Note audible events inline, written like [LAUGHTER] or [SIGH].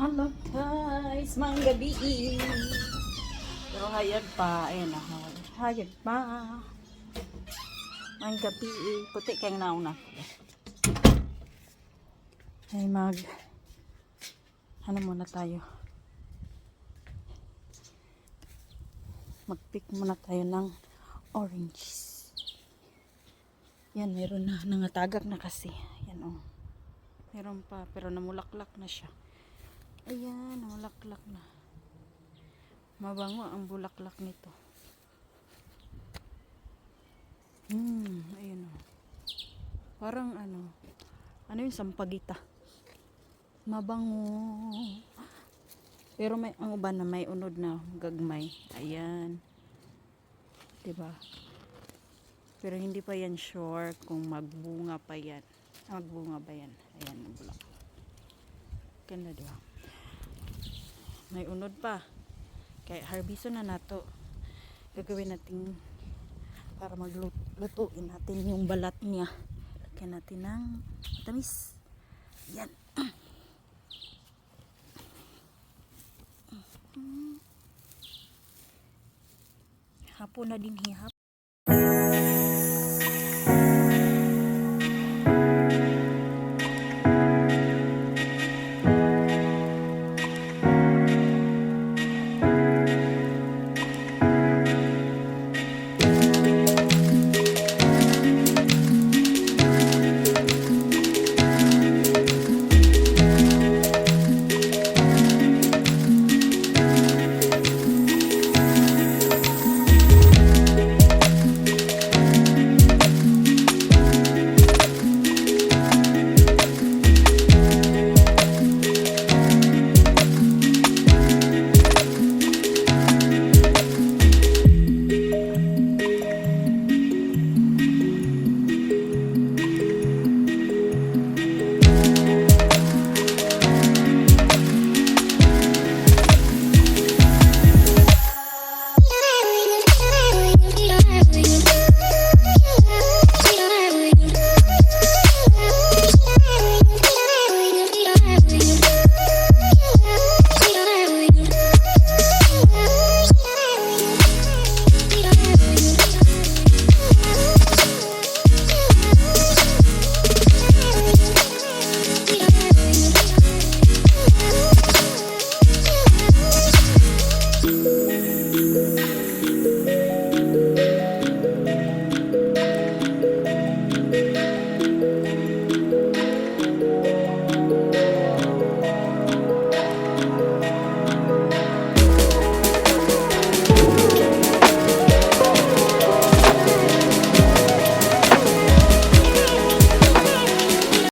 Hello guys, mga gabi. Pero hayag pa, ayun na, hayag pa. Mga gabi, puti kayong nauna. Ay mag, ano muna tayo. Mag-pick muna tayo ng oranges. Yan, meron na, nangatagak na kasi. Yan oh. Meron pa, pero namulaklak na siya. Ayan, namulaklak na. Mabango ang bulaklak nito. Hmm, ayun oh. Parang ano, ano yung sampagita. Mabango. Pero may ang uban na may unod na gagmay. Ayan. 'Di ba? Pero hindi pa yan sure kung magbunga pa yan. Ah, Magbunga ba yan? Ayan, ang bulaklak. Ganda, di ba? May unod pa. Kaya harbiso na nato. Gagawin natin para maglutuin natin yung balat niya. Lagyan natin ng matamis. Yan. [CLEARS THROAT] Hapon na din hihap.